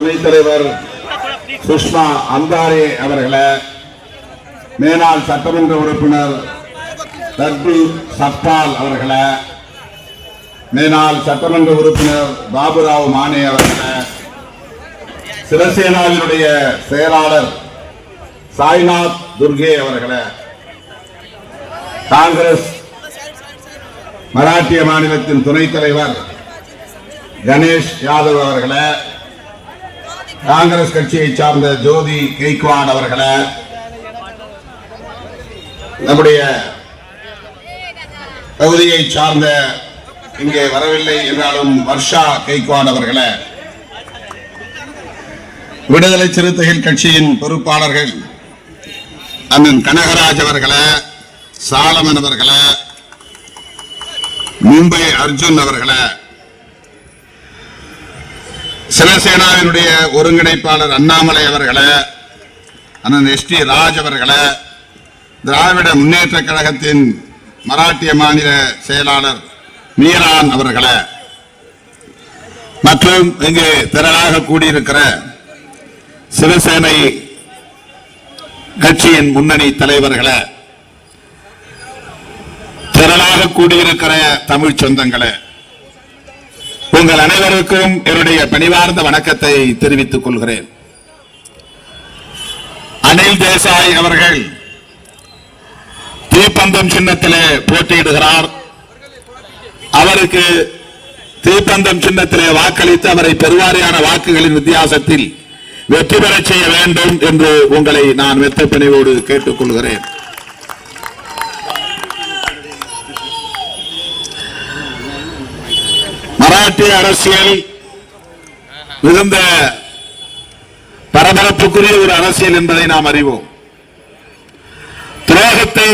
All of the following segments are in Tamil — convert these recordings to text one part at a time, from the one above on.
துணைத் தலைவர் சுஷ்மா அந்தாரே அவர்களை மேனாள் சட்டமன்ற உறுப்பினர் தர்பி சத்தால் அவர்களை மேனாள் சட்டமன்ற உறுப்பினர் பாபுராவ் மானே அவர்களை சிவசேனாவினுடைய செயலாளர் சாய்நாத் துர்கே அவர்களை காங்கிரஸ் மராட்டிய மாநிலத்தின் துணைத் தலைவர் கணேஷ் யாதவ் அவர்களை காங்கிரஸ் கட்சியை சார்ந்த ஜோதி கெய்க்வாட் அவர்களை நம்முடைய பகுதியை சார்ந்த இங்கே வரவில்லை என்றாலும் வர்ஷா கெய்க்வாட் அவர்களை விடுதலை சிறுத்தைகள் கட்சியின் பொறுப்பாளர்கள் அண்ணன் கனகராஜ் அவர்களை சாலமன் அவர்களை மும்பை அர்ஜுன் அவர்களை சிவசேனாவினுடைய ஒருங்கிணைப்பாளர் அண்ணாமலை அவர்களை அண்ணன் எஸ் டி ராஜ் அவர்களை திராவிட முன்னேற்ற கழகத்தின் மராட்டிய மாநில செயலாளர் மீரான் அவர்களை. மற்றும் இங்கு திரளாக கூடியிருக்கிற சிவசேனை கட்சியின் முன்னணி தலைவர்களை திரளாக கூடியிருக்கிற தமிழ் சொந்தங்களே உங்கள் அனைவருக்கும் என்னுடைய பணிவார்ந்த வணக்கத்தை தெரிவித்துக் கொள்கிறேன். அனில் தேசாய் அவர்கள் தீப்பந்தம் சின்னத்திலே போட்டியிடுகிறார். அவருக்கு தீப்பந்தம் சின்னத்திலே வாக்களித்து அவரை பெருவாரியான வாக்குகளின் வித்தியாசத்தில் வெற்றி பெற செய்ய வேண்டும் என்று உங்களை நான் வெத்தப்பணிவோடு கேட்டுக் கொள்கிறேன் மராட்டிய அரசியல் மிகுந்த பரபரப்புக்குரிய ஒரு அரசியல் என்பதை நாம் அறிவோம். துரோகத்தை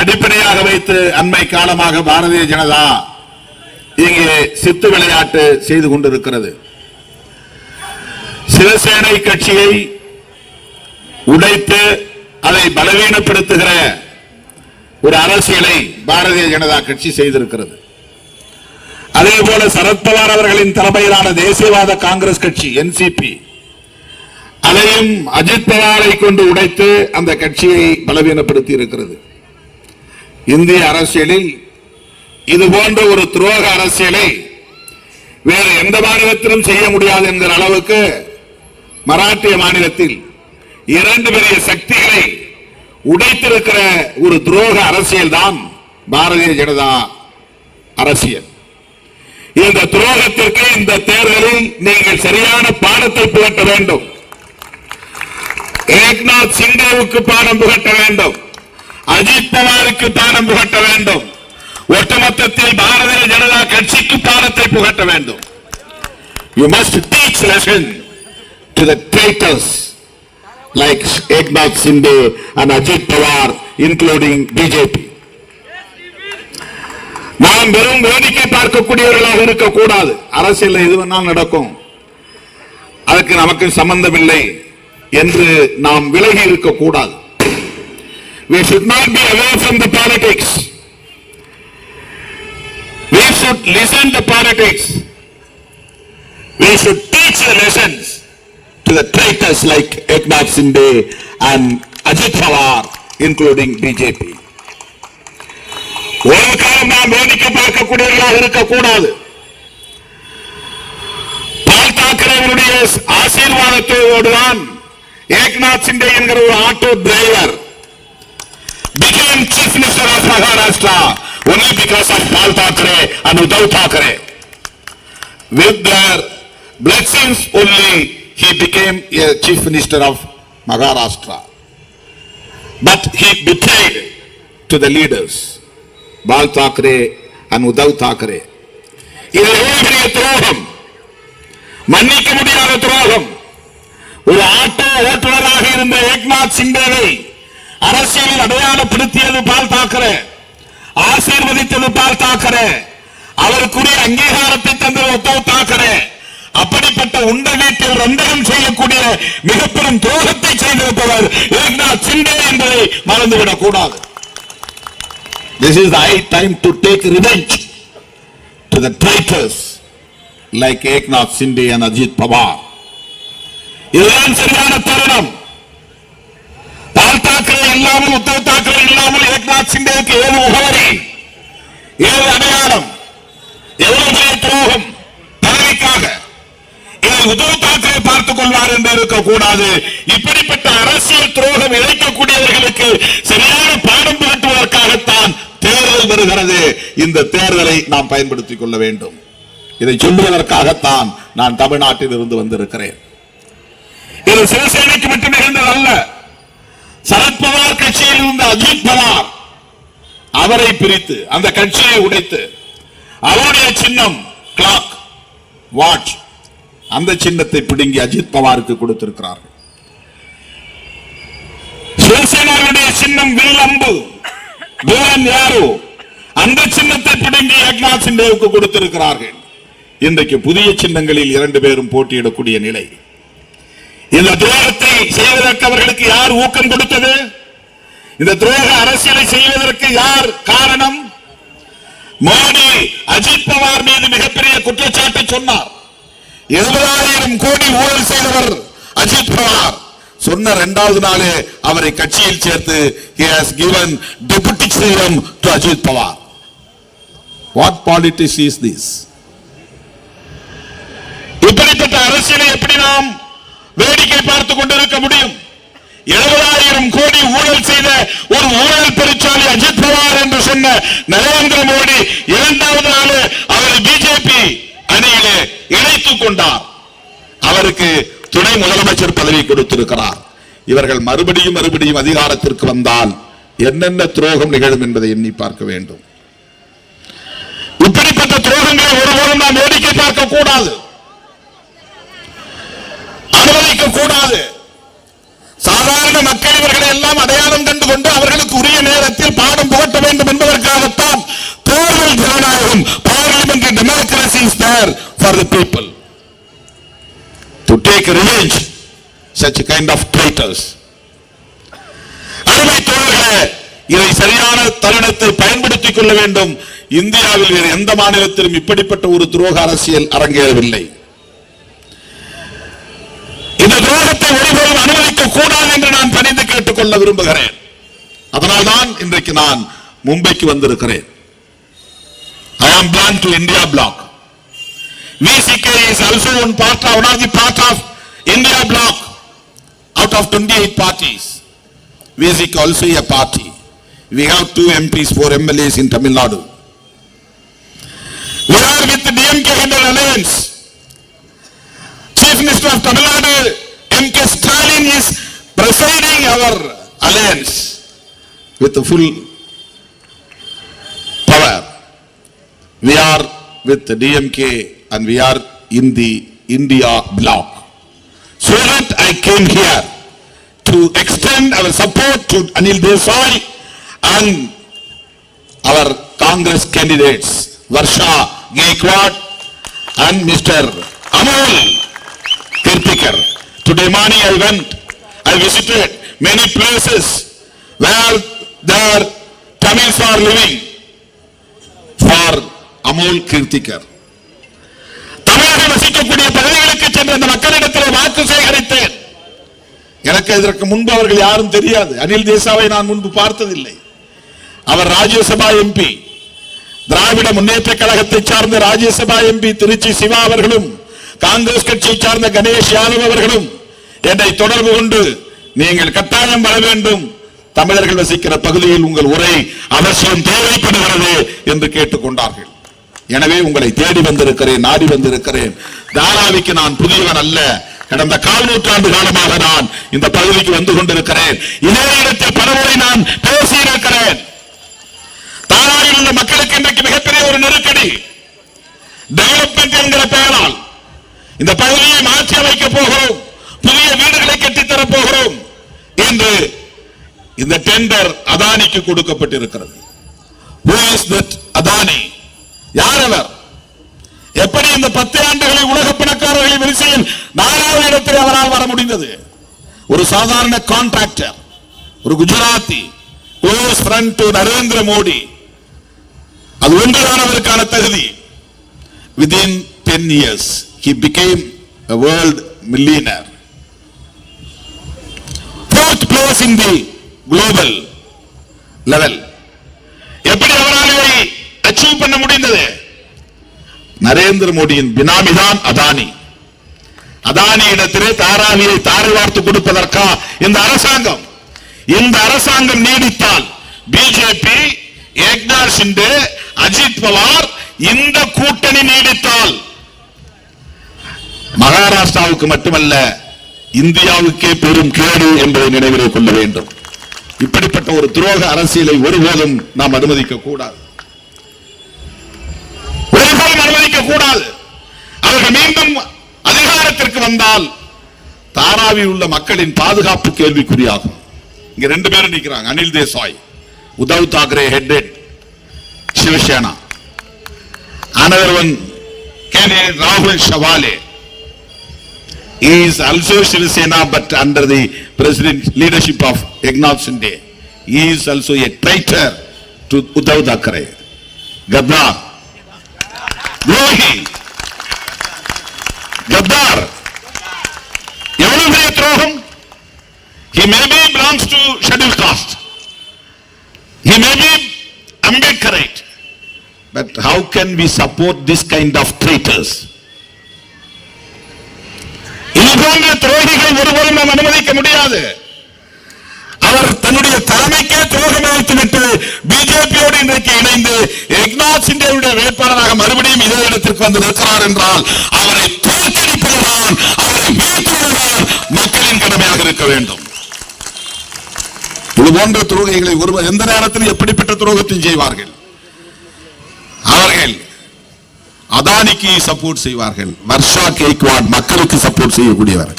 அடிப்படையாக வைத்து அண்மை காலமாக பாரதிய ஜனதா இங்கே சித்து விளையாட்டு செய்து கொண்டிருக்கிறது. சிவசேனை கட்சியை உடைத்து அதை பலவீனப்படுத்துகிற ஒரு அரசியலை பாரதிய ஜனதா கட்சி செய்திருக்கிறது. அதே போல சரத்பவார் அவர்களின் தலைமையிலான தேசியவாத காங்கிரஸ் கட்சி என்சிபி அதையும் அஜித் பவாரை கொண்டு உடைத்து அந்த கட்சியை பலவீனப்படுத்தி இருக்கிறது. இந்திய அரசியலில் இது போன்ற ஒரு துரோக அரசியலை வேறு எந்த மாநிலத்திலும் செய்ய முடியாது என்கிற அளவுக்கு மராட்டிய மாநிலத்தில் இரண்டு பெரிய சக்திகளை உடைத்திருக்கிற ஒரு துரோக அரசியல் தான் பாரதிய ஜனதா அரசியல். இந்த துரோகத்திற்கு இந்த தேர்தலில் நீங்கள் சரியான பாடத்தை புகட்ட வேண்டும். ஏக்நாத் சிண்டேவுக்கு பாடம் புகட்ட வேண்டும். அஜித் பவாருக்கு பாடம் புகட்ட வேண்டும். ஒட்டுமொத்தத்தில் பாரதிய ஜனதா கட்சிக்கு பாடத்தை புகட்ட வேண்டும். You must teach lesson to the traitors like Eknath Sinde and Ajit Pawar, including BJP. நாம் வெறும் வேடிக்கை பார்க்கக்கூடியவர்களாக இருக்கக்கூடாது அரசியல் எது வேணாலும் நடக்கும் அதுக்கு நமக்கு சம்பந்தம் இல்லை என்று நாம் விலகி இருக்கக்கூடாது we should not be away from the politics we should listen to politics we should teach the lessons to the traitors like Eknath Shinde and Ajit Pawar including BJP ஒரு காலம் நாம் வேடிக்கை பார்க்கக்கூடியவர்களாக இருக்கக்கூடாது பால் தாக்கரேவருடைய ஆசீர்வாதத்தோடுதான் ஏக்நாத் சிண்டே என்கிற ஒரு auto driver became chief minister of Maharashtra only because of Pal Thackeray and Uddhav Thackeray. With their blessings only he became a chief minister of Maharashtra. But he betrayed to the leaders. Bal Thackeray and Uddhav Thackeray இது எவ்வளவு பெரிய துரோகம்? மன்னிக்க முடியாத துரோகம். ஒரு ஆட்டோ ஓட்டுநராக இருந்த ஏக்நாத் சிண்டேவை அரசியலில் அடையாளப்படுத்தியது பால் தாக்கரே. ஆசீர்வதித்தது பால் தாக்கரே. அவருக்குரிய அங்கீகாரத்தை தந்தது உத்தவ் தாக்கரே. அப்படிப்பட்ட உண்ட வீட்டில் ரந்தகம் செய்யக்கூடிய மிக பெரும் துரோகத்தை செய்திருப்பவர் மறந்துவிடக் கூடாது This is the high time to take revenge to the traitors like Eknath Sindhi and Ajit Pawar. இதுதான் சரியான தருணம் பால் தாக்கரே இல்லாமல் உத்தவ் தாக்கரே இல்லாமல் ஏக்நாத் சிண்டேவுக்கு ஏது முகவரி ஏது அடையாளம் எவ்வளவு பெரிய துரோகம் பதவிக்காக இதை உத்தவ் தாக்கரே பார்த்துக் கொள்வார் என்று இருக்கக்கூடாது. இப்படிப்பட்ட அரசியல் துரோகம் இழைக்கக்கூடியவர்களுக்கு சரியான பாடம் புகட்டுவதற்காகத்தான் தேர்தல் வருகிறது. இந்த தேர்தலை நாம் பயன்படுத்திக் கொள்ள வேண்டும். இதை சொல்லுவதற்காகத்தான் நான் தமிழ்நாட்டில் இருந்து வந்திருக்கிறேன். இது சிவசேனைக்கு மட்டும் நிகழ்ந்ததல்ல சரத்பவார் கட்சியில் இருந்த அஜித் பவார் அவரை பிரித்து அந்த கட்சியை உடைத்து அவருடைய சின்னம் கிளாக் வாட்ச் அந்த சின்னத்தை பிடுங்கி அஜித் பவாருக்கு கொடுத்திருக்கிறார்கள். சிவசேனாவுடைய சின்னம் வில் அம்பு தூரன் யாரு? அந்த சின்னத்தை பிடுங்கி ஏக்நாத் சிண்டேவுக்கு கொடுத்திருக்கிறார்கள். இன்றைக்கு புதிய சின்னங்களில் இரண்டு பேரும் போட்டியிடக்கூடிய நிலை. இந்த துரோகத்தை செய்வதற்கு அவர்களுக்கு யார் ஊக்கம் கொடுத்தது? இந்த துரோக அரசியலை செய்வதற்கு யார் காரணம்? மோடி அஜித் பவார் மீது மிகப்பெரிய குற்றச்சாட்டை சொன்னார். எழுபதாயிரம் கோடி ஊழல் செய்தவர் அஜித் பவார். சொன்ன இரண்டாவது நாளே அவரை கட்சியில் சேர்த்து he has given deputy CM to Ajith Pawar what politics is this? இப்படிப்பட்ட அரசியலை எப்படி நாம் வேடிக்கை பார்த்துக் கொண்டிருக்க முடியும்? எழுபதாயிரம் கோடி ஊழல் செய்த ஒரு ஊழல் பெருச்சாளி அஜித் பவார் என்று சொன்ன நரேந்திர மோடி இரண்டாவது நாள் அவரை பிஜேபி இணைத்துக் கொண்டார். அவருக்கு துணை முதலமைச்சர் பதவி கொடுத்திருக்கிறார். இவர்கள் மறுபடியும் மறுபடியும் அதிகாரத்திற்கு வந்தால் என்னென்ன துரோகம் நிகழும் என்பதை எண்ணி பார்க்க வேண்டும். இப்படிப்பட்ட துரோகங்களை ஒருபோதும் நாம் வேடிக்கை பார்க்க கூடாது அனுமதிக்க கூடாது சாதாரண மக்கள் இவர்களை எல்லாம் அடையாளம் கண்டு கொண்டு அவர்களுக்கு உரிய நேரத்தில் பாடம் புகட்ட வேண்டும் என்பதற்காகத்தான் தேர்தல் ஜனநாயகம் parliament democracy is there for the people. To take revenge such kind of traitors. அருமை தோழர்களே இதை சரியான தருணத்தை பயன்படுத்திக் கொள்ள வேண்டும். இந்தியாவில் வேறு எந்த மாநிலத்திலும் இப்படிப்பட்ட ஒரு துரோக அரசியல் அரங்கேறவில்லை. இந்த துரோகத்தை ஒருபோதும் அனுமதிக்க கூடாது என்று நான் பணிந்து கேட்டுக்கொள்ள விரும்புகிறேன் அதனால் தான் இன்றைக்கு நான் மும்பைக்கு வந்திருக்கிறேன் I India bloc VCK is also India bloc out of twenty eight party we have two MPs, four MLAs in Tamil are with the DMK in alliance. Chief Minister of Tamil Nadu, M.K. Stalin is presiding our alliance with the full power. We are with the DMK and we are in the India bloc. So that I came here to extend our support to Anil Desai and our Congress candidates, Varsha Gaikwad and Mr. Amol speaker. Today morning I went, I visited many places where their Tamils are living for Amol Kirtikar. Tamilagam வசிக்கக்கூடிய பகுதிகளுக்கு சென்ற அந்த மக்களிடத்தில் வாக்கு சேகரித்தேன் எனக்கு இதற்கு முன்பு அவர்கள் யாரும் தெரியாது அனில் தேசாவை நான் முன்பு பார்த்ததில்லை அவர் ராஜ்யசபா எம்பி திராவிட முன்னேற்ற கழகத்தை சார்ந்த ராஜ்யசபா எம்பி திருச்சி சிவா அவர்களும் காங்கிரஸ் கட்சியை சார்ந்த கணேஷ் யாதவ் அவர்களும் என்னை தொடர்பு கொண்டு நீங்கள் கட்டாயம் வர வேண்டும். தமிழர்கள் வசிக்கிற பகுதியில் உங்கள் உரை அவசியம் தேவைப்படுகிறது என்று கேட்டுக்கொண்டார்கள். எனவே உங்களை தேடி வந்திருக்கிறேன் நாடி வந்திருக்கிறேன். தாராவிக்கு நான் புதியவன் அல்ல. கடந்த கால் நூற்றாண்டு காலமாக நான் இந்த பகுதிக்கு வந்து கொண்டிருக்கிறேன். இதே இடத்தில் பலமுறை நான் பேசியிருக்கிறேன். தாராவில் உள்ள மக்களுக்கு இன்றைக்கு மிகப்பெரிய ஒரு நெருக்கடி. டெவலப்மெண்ட் என்கிற பெயரால் இந்த பகுதியை மாற்றி அமைக்கப் போகிறோம். புதிய வீடுகளை கட்டித்தரப் போகிறோம். என்று இந்த டெண்டர் அதானிக்கு கொடுக்கப்பட்டிருக்கிறது. அதானி? யார் அவர்? எப்படி இந்த பத்து ஆண்டுகளில் உலக பணக்காரர்களின் வரிசையில் நாலாவது இடத்தில் அவரால் வர முடிந்தது? ஒரு சாதாரண கான்ட்ராக்டர் ஒரு Gujarati close friend to Narendra Modi? அது ஒன்றுதான் அவருக்கான தகுதி. Within ten years he became a world millionaire. Fourth place in the global level. எப்படி அவரால் இதை அச்சீவ் பண்ண முடிந்தது? நரேந்திர மோடியின் பினாமிதான் அதானி. அதானி இடத்திலே தாராவியை தாரை வார்த்து கொடுப்பதற்கா இந்த அரசாங்கம்? இந்த அரசாங்கம் நீடித்தால் பிஜேபி ஏக்நாத் சிண்டே அஜித் பவார் இந்த கூட்டணி நீடித்தால் மகாராஷ்டிராவுக்கு மட்டுமல்ல இந்தியாவுக்கே பெரும் கேடு என்பதை நினைவிலே கொள்ள வேண்டும். இப்படிப்பட்ட ஒரு துரோக அரசியலை ஒருபோதும் நாம் அனுமதிக்க கூடாது ஒருபோதும் அனுமதிக்க கூடாது அவர்கள் மீண்டும் அதிகாரத்திற்கு வந்தால் தாராவில் உள்ள மக்களின் பாதுகாப்பு கேள்விக்குறியாகும். இங்க ரெண்டு பேரும் நிக்கிறாங்க அனில் தேசாய் உத்தவ் தாக்கரே ஹெட்டட் சிவசேனா. another ராகுல் Shewale. he is also Shiv Sena but under the president leadership of Eknath Shinde he is also a traitor to Uddhav Thackeray Gaddar Drohi Gaddar எவ்வளவு பெரிய துரோகம் he may be belongs to scheduled caste he may be Ambedkarite but how can we support this kind of traitors இது போன்ற துரோகிகள் ஒருபோதும் நாம் அனுமதிக்க முடியாது. அவர் தன்னுடைய தலைமைக்கே துரோகம் வைத்துவிட்டு பிஜேபியோடு இன்றைக்கு இணைந்து எக்னாத் சிண்டேவுடைய வேட்பாளராக மறுபடியும் இதே இடத்திற்கு வந்து நிற்கிறார் என்றால் அவரை தோற்கடிப்பதுதான் அவரை வீழ்த்துவதுதான் மக்களின் கடமையாக இருக்க வேண்டும். இது போன்ற துரோகிகளை ஒருவர் எந்த நேரத்தில் எப்படிப்பட்ட துரோகத்தையும் செய்வார்கள்? அவர்கள் அதானிக்கு சப்போர்ட் செய்வார்கள். வர்ஷா கேக்வாட் மக்களுக்கு சப்போர்ட் செய்யக்கூடியவர்.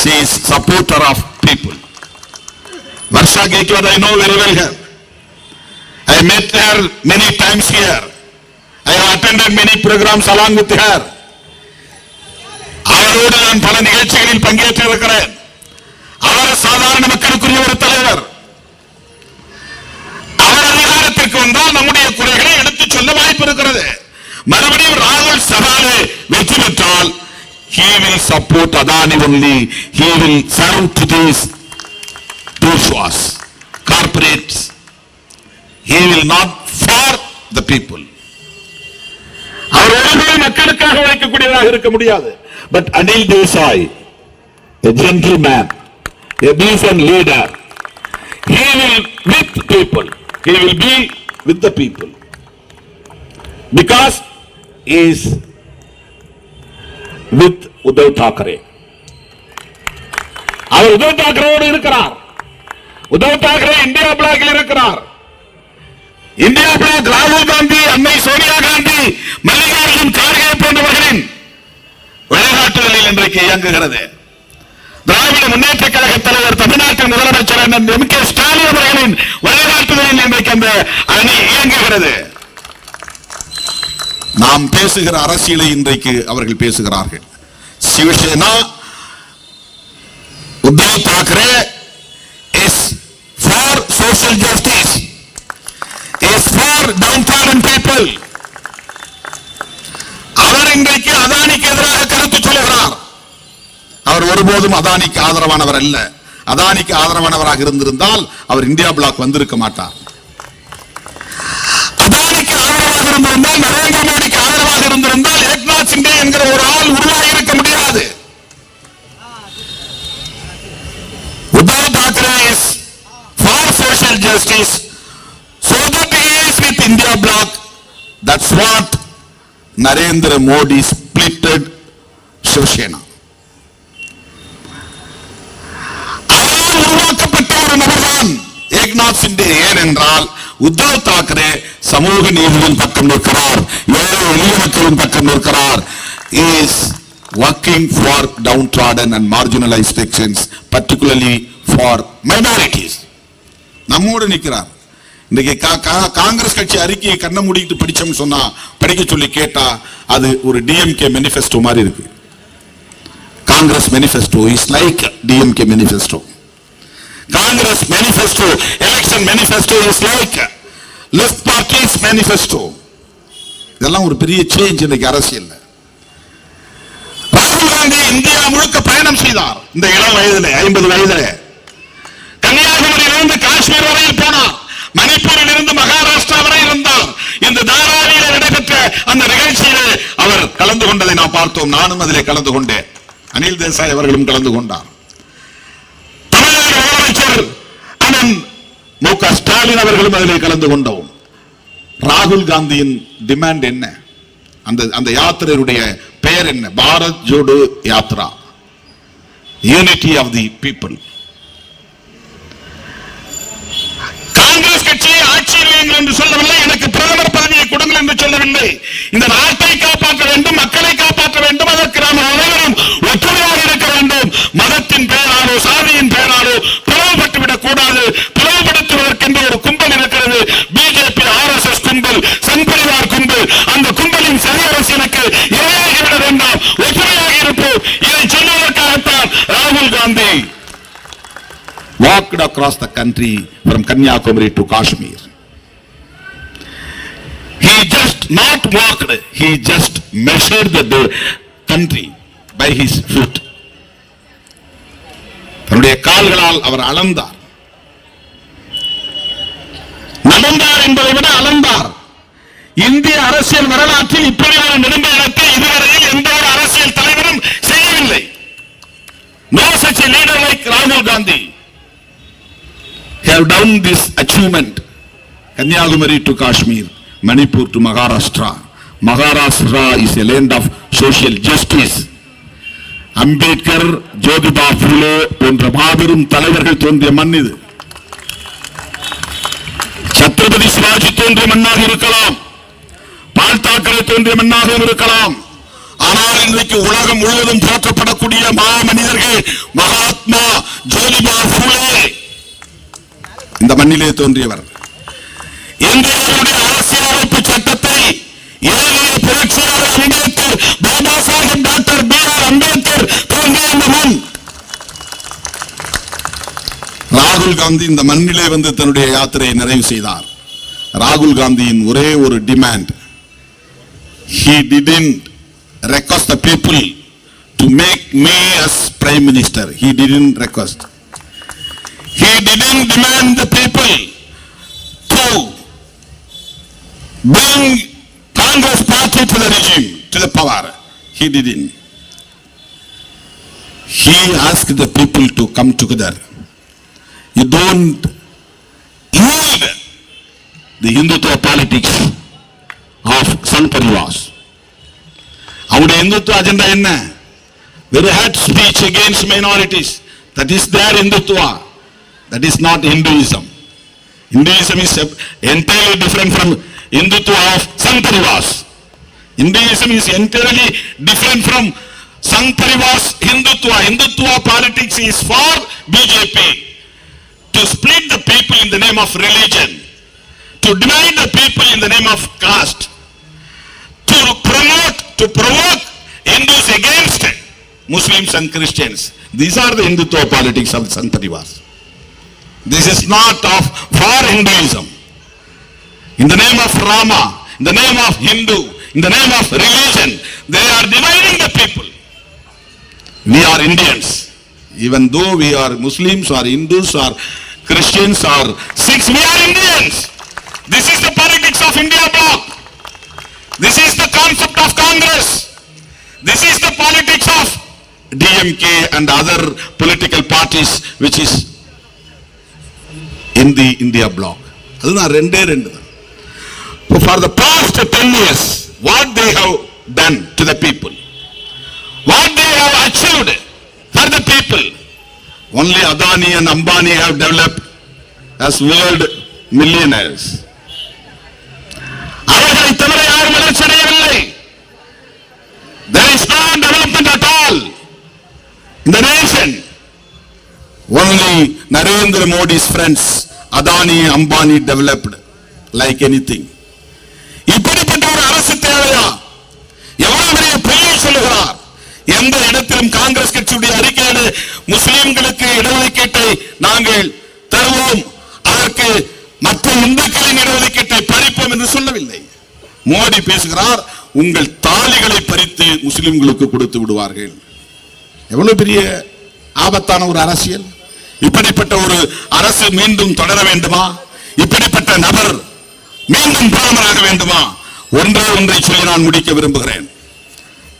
She is supporter of people Varsha Gaikwad I know very well her I met her many times here. I have attended many programs along with her. அவரோடு நான் பல நிகழ்ச்சிகளில் பங்கேற்று இருக்கிறேன் அவர் சாதாரண மக்களுக்குரிய ஒரு தலைவர். அவர் அதிகாரத்திற்கு வந்தால் நம்முடைய குறைகளை எடுத்துச் சொல்ல வாய்ப்பு இருக்கிறது. மறுபடியும் ராகுல் சவாலே வெற்றி பெற்றால் he will support Adani only he will serve to these bourgeois corporates he will not for the people அவர் ஒருவரை மக்களுக்காக உழைக்கக்கூடியதாக இருக்க முடியாது but Anil Desai a gentleman a decent leader he will with people he will be with the people because he is with Uddhav Thackeray அவர் உத்தவ் தாக்கரோடு இருக்கிறார். உத்தவ் தாக்கரே இந்தியா பிளாக்கில் இருக்கிறார். இந்தியா பிளாக் ராகுல் காந்தி அன்னை சோனியா காந்தி மல்லிகார்ஜுன் கார்கே போன்றவர்களின் வழிகாட்டுதலில் இன்றைக்கு இயங்குகிறது. திராவிட முன்னேற்ற கழக தலைவர் தமிழ்நாட்டின் முதலமைச்சர் எம் கே ஸ்டாலின் அவர்களின் வழிகாட்டுதலில் இன்றைக்கு அந்த அணி இயங்குகிறது. நாம் பேசுகிற அரசியலை இன்றைக்கு அவர்கள் பேசுகிறார்கள். Shiv Sena Uddhav Thackeray is for social justice is for down people அவர் இன்றைக்கு அதானிக்கு எதிராக கருத்து சொல்லுகிறார். அவர் ஒருபோதும் அதானிக்கு ஆதரவானவர் அல்ல. அதானிக்கு ஆதரவானவராக இருந்திருந்தால் அவர் இந்தியா பிளாக் வந்திருக்க மாட்டார். அதானிக்கு இருந்திருந்தால் நரேந்திர மோடிக்கு ஆதரவாக இருந்திருந்தால் ஏக்நாத் சிண்டே என்கிற ஒரு ஆள் உருவாகி இருக்க முடியாது. Uddhav Thackeray is for social justice so that he is with India bloc that's what Narendra Modi splitted Shivsena அவரால் உருவாக்கப்பட்ட ஒரு நபர்தான் ஏக்நாத் சிண்டே. ஏனென்றால் உத்தவ் தாக்கரே சமூக நீதியின் பக்கம் நிற்கிறார். ஏழை எளிய மக்களின் பக்கம் நிற்கிறார். Is working for downtrodden and marginalized sections particularly for minorities. நம்மோடு நிற்கிறார். இன்னைக்கு கா- கா- காங்கிரஸ் கட்சி அறிக்கையை கண்ணை மூடிட்டு படிச்சோம்னு சொன்னா படிக்க சொல்லி கேட்டா அது ஒரு டிஎம்கே manifesto மாதிரி இருக்கு. Congress manifesto is like DMK manifesto. Congress manifesto, election manifesto is like left party's manifesto. இதெல்லாம் ஒரு பெரிய சேஞ்ச் இன்னைக்கு அரசியல் ராகுல் காந்தி இந்தியா முழுக்க பயணம் செய்தார். இந்த இளம் வயதிலே ஐம்பது வயதிலே. கன்னியாகுமரியிலிருந்து காஷ்மீர் வரையில் போனார். மணிப்பூரில் இருந்து மகாராஷ்டிரா வரை இருந்தார். இந்த தாராவியில் நடைபெற்ற அந்த நிகழ்ச்சியில் அவர் கலந்து கொண்டதை நாம் பார்த்தோம். நானும் அதிலே கலந்து கொண்டேன். அனில் தேசாய் அவர்களும் கலந்து கொண்டார் தமிழக முதலமைச்சர் அண்ணன் மு க ஸ்டாலின் அவர்களும் அதில் கலந்து கொண்டோம் ராகுல் காந்தியின் டிமாண்ட் என்ன? அந்த அந்த யாத்திரையுடைய பெயர் என்ன? Bharat Jodo Yatra. Unity of the people Congress கட்சியை ஆட்சியில் என்று சொல்லவில்லை. எனக்கு பிரதமர் பதவியை கொடுங்கள் என்று சொல்லவில்லை. இந்த நாட்டை காப்பாற்ற வேண்டும் மக்களை காப்பாற்ற வேண்டும். அதற்கு நாம் அனைவரும் ஒற்றுமையாக இருக்க வேண்டும். மதத்தின் பெயராலோ சாதியின் பெயராலோ பிளவுபட்டு கூடாது. பிளவுபடுத்துவதற்கென்று ஒரு கும்பல் இருக்கிறது. பிஜேபி ஆர் எஸ் எஸ் கும்பல் சன்பரிவார் கும்பல். அந்த கும்பலின் சதி அரசியலுக்கு இரையாகிவிட வேண்டாம். ஒற்றுமையாக இருப்போம். இதை சொல்வதற்காகத்தான் ராகுல் Gandhi. Walked across the country from Kanyakumari to Kashmir. He just not walked, he just measured the, the country by his foot. தன்னுடைய கால்களால் அவர் அளந்தார். நடந்தார் என்பதை விட அளந்தார் இந்திய அரசியல் வரலாற்றில் இப்படியான ஒரு நெடும்பயணத்தை இதுவரையில் எந்த ஒரு அரசியல் தலைவரும் செய்யவில்லை நோ such a leader ராகுல் Gandhi have done this achievement. Kanyakumari to Kashmir, Manipur to Maharashtra. Maharashtra is a land of social justice. Ambedkar Jyotiba Phule போன்ற மாபெரும் தலைவர்கள் தோன்றிய மண் இது சத்ரபதி தோன்றிய மண்ணாக இருக்கலாம். பால்தாக்களை தோன்றிய மண்ணாகவும் இருக்கலாம். ஆனால் இன்றைக்கு உலகம் முழுவதும் போற்றப்படக்கூடிய மா மனிதர்கள் மகாத்மா ஜோதிபா புலே இந்த மண்ணிலே தோன்றியவர். இந்தியாவுடைய அரசியலமைப்பு சட்டத்தை ஏழைய புரட்சியாளர் Ambedkar Baba Sahib doctor B R Ambedkar தோன்றிய இந்த ராகுல் காந்தி இந்த மண்ணிலே வந்து தன்னுடைய யாத்திரையை நிறைவு செய்தார். ராகுல் காந்தியின் ஒரே ஒரு demand he didn't request the people to make me as prime minister he didn't request He didn't demand the people to bring Congress party to the regime, to the power. He didn't. He asked the people to come together. You don't need the Hindutva politics of San Parivas. அவருடைய இந்துத்துவ அஜெண்டா என்ன வெறும் hate speech against minorities that is their Hindutva That is not Hinduism. Hinduism is entirely different from Hindutva of Santarivas. Hinduism is entirely different from Santarivas Hindutva. Hindutva politics is for BJP to split the people in the name of religion, to divide the people in the name of caste, to promote, to provoke Hindus against Muslims and Christians. These are the Hindutva politics of the Santarivas. This is not of for Hinduism. In the name of Rama, in the name of Hindu, in the name of religion, they are dividing the people. We are Indians. Even though we are Muslims or Hindus or Christians or Sikhs, we are Indians. This is the politics of India bloc. This is the concept of Congress. This is the politics of DMK and other political parties which is in the India bloc. அதுதான் ரெண்டே ரெண்டு தான் For the past 10 years, what they have done to the people, what they have achieved for the people, only Adani and Ambani have developed as world millionaires. இந்த nation only Narendra Modi's friends Adani Ambani developed like anything இப்படிப்பட்ட ஒரு அரசு தேவையா? எவ்வளவு பெரிய பொய்யை சொல்லுகிறார்? எந்த இடத்திலும் காங்கிரஸ் கட்சியுடைய அறிக்கையோடு முஸ்லிம்களுக்கு இடஒதுக்கீட்டை நாங்கள் தருவோம். அதற்கு மற்ற இந்துக்களின் இடஒதுக்கீட்டை பறிப்போம் என்று சொல்லவில்லை. மோடி பேசுகிறார் உங்கள் தாலிகளை பறித்து முஸ்லிம்களுக்கு கொடுத்து விடுவார்கள். எவ்வளவு பெரிய ஆபத்தான ஒரு அரசியல் இப்படிப்பட்ட ஒரு அரசு மீண்டும் தொடர வேண்டுமா இப்படிப்பட்ட நபர் மீண்டும் பிரதமராக வேண்டுமா ஒன்றே ஒன்றை சொல்லி நான் முடிக்க விரும்புகிறேன்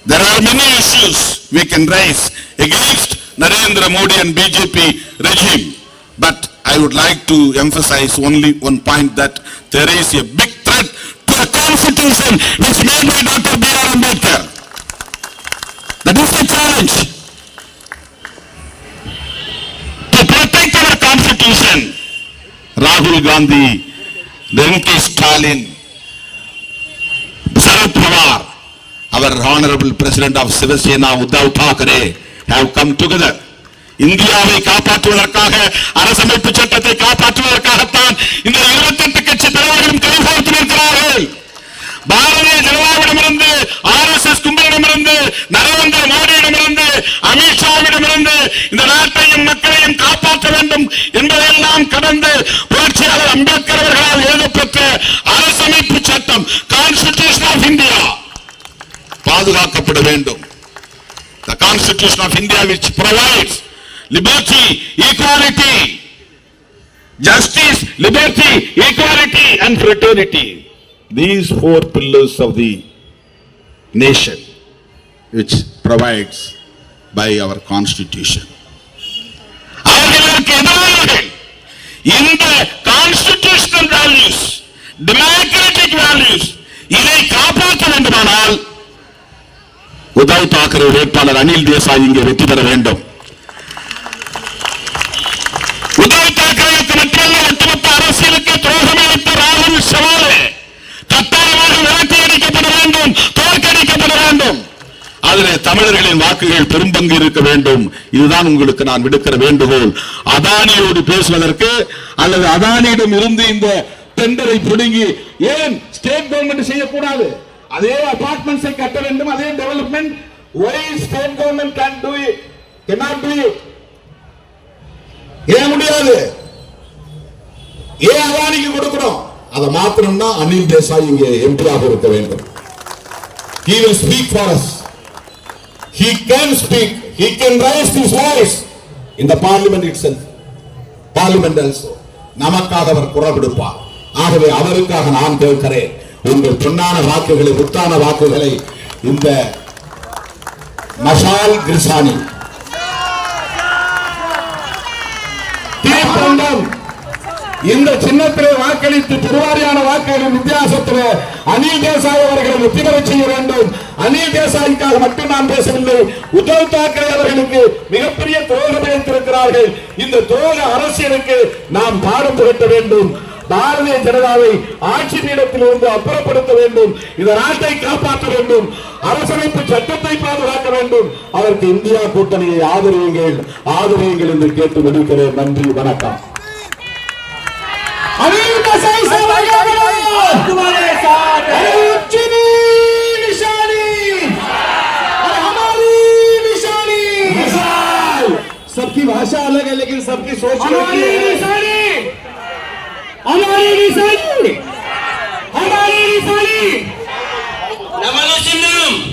There are many issues we can raise against Narendra Modi and BJP regime. But I would like to emphasize only one point that there is a big threat to the constitution which made by Dr. B.R. Ambedkar. That is the challenge. Thousand ராகுல் Gandhi MK Stalin Sharad our honourable president of Shiv Sena Uddhav Thackeray have come together இந்தியாவை காப்பாற்றுவதற்காக அரசமைப்பு சட்டத்தை காப்பாற்றுவதற்காகத்தான் இந்த இருபத்தி எட்டு கட்சி தலைவர்களும் கைகோர்த்திருக்கிறார்கள் பாரதிய ஜனதாவிடமிருந்து ஆர் எஸ் எஸ் கும்பலிடமிருந்து நரேந்திர மோடியிடமிருந்து அமித்ஷாவிடமிருந்து இந்த நாட்டையும் மக்களையும் காப்பாற்ற வேண்டும் என்பதையெல்லாம் கடந்து புரட்சியாளர் அம்பேத்கர் அவர்களால் எழுதப்பட்ட அரசமைப்பு சட்டம் கான்ஸ்டிடியூஷன் ஆஃப் இந்தியா பாதுகாக்கப்பட வேண்டும். The constitution of india which provides liberty equality justice liberty equality and fraternity. These four pillars of the nation which provides by our constitution. அவர்களுக்கு எதிரானவர்கள் இந்த கான்ஸ்டிடியூஷனல் வேல்யூஸ் டெமோக்ராட்டிக் வேல்யூஸ் இதை காப்பாற்ற வேண்டுமானால் உதவ் தாக்கரே வேட்பாளர் அனில் தேசாய் இங்கே வெற்றி பெற வேண்டும். அதிலே தமிழர்களின் வாக்குகள் பெரும்பங்கு இருக்க வேண்டும். இதுதான் உங்களுக்கு நான் விடுக்கிற வேண்டுகோள். அதானியோடு பேசுவதற்கு அல்லது அதானியிடம் இருந்து இந்த டெண்டரை பிடுங்கி ஏன் ஸ்டேட் கவர்மெண்ட் செய்யக்கூடாது? அதே அபார்ட்மெண்ட்ஸை கட்ட வேண்டும் அதே development why state government can do it cannot do it ஏன் முடியாது? ஏன் அதானிக்கு கொடுக்கணும் அதை மாத்திரம்னா அனில் தேசாய் இங்கே எம்பியாக இருக்க வேண்டும். He will speak for us. He can speak. He can raise his voice. In the parliament itself. Parliament also. நமக்காக அவர் குரல் கொடுப்பார். ஆகவே அவருக்காக நான் கேட்கிறேன். உங்கள் பொன்னான வாக்குகளை முத்தான வாக்குகளை இந்த மஷால் கிருசானி தீப்பந்தம் இந்த சின்னத்திலே வாக்களித்து திருவாரியான வாக்குகளின் வித்தியாசத்திலே அனில் தேசாய் அவர்களை வெற்றி செய்ய வேண்டும். அனில் தேசாய்க்காக மட்டும் நான் பேசவில்லை. உத்தவ் தாக்கரே அவர்களுக்கு மிகப்பெரிய துரோகம் இழைத்திருக்கிறார்கள் இந்த துரோக அரசியலுக்கு நாம் பாடம் புகட்ட வேண்டும். பாரதிய ஜனதாவை ஆட்சி பீடத்திலிருந்து அப்புறப்படுத்த வேண்டும். இந்த நாட்டை காப்பாற்ற வேண்டும். அரசமைப்பு சட்டத்தை பாதுகாக்க வேண்டும். அதற்கு இந்தியா கூட்டணியை ஆதரவுங்கள் ஆதரவுங்கள் என்று கேட்டு விடுக்கிறேன் நன்றி வணக்கம். अमीर का सही सवाल तुम्हारे साथ हमारी निशानी मिसाल सबकी भाषा अलग है लेकिन सबकी सोच हमारी निशानी। हमारी निशानी। हमारी निशानी। नमलो सिंधु।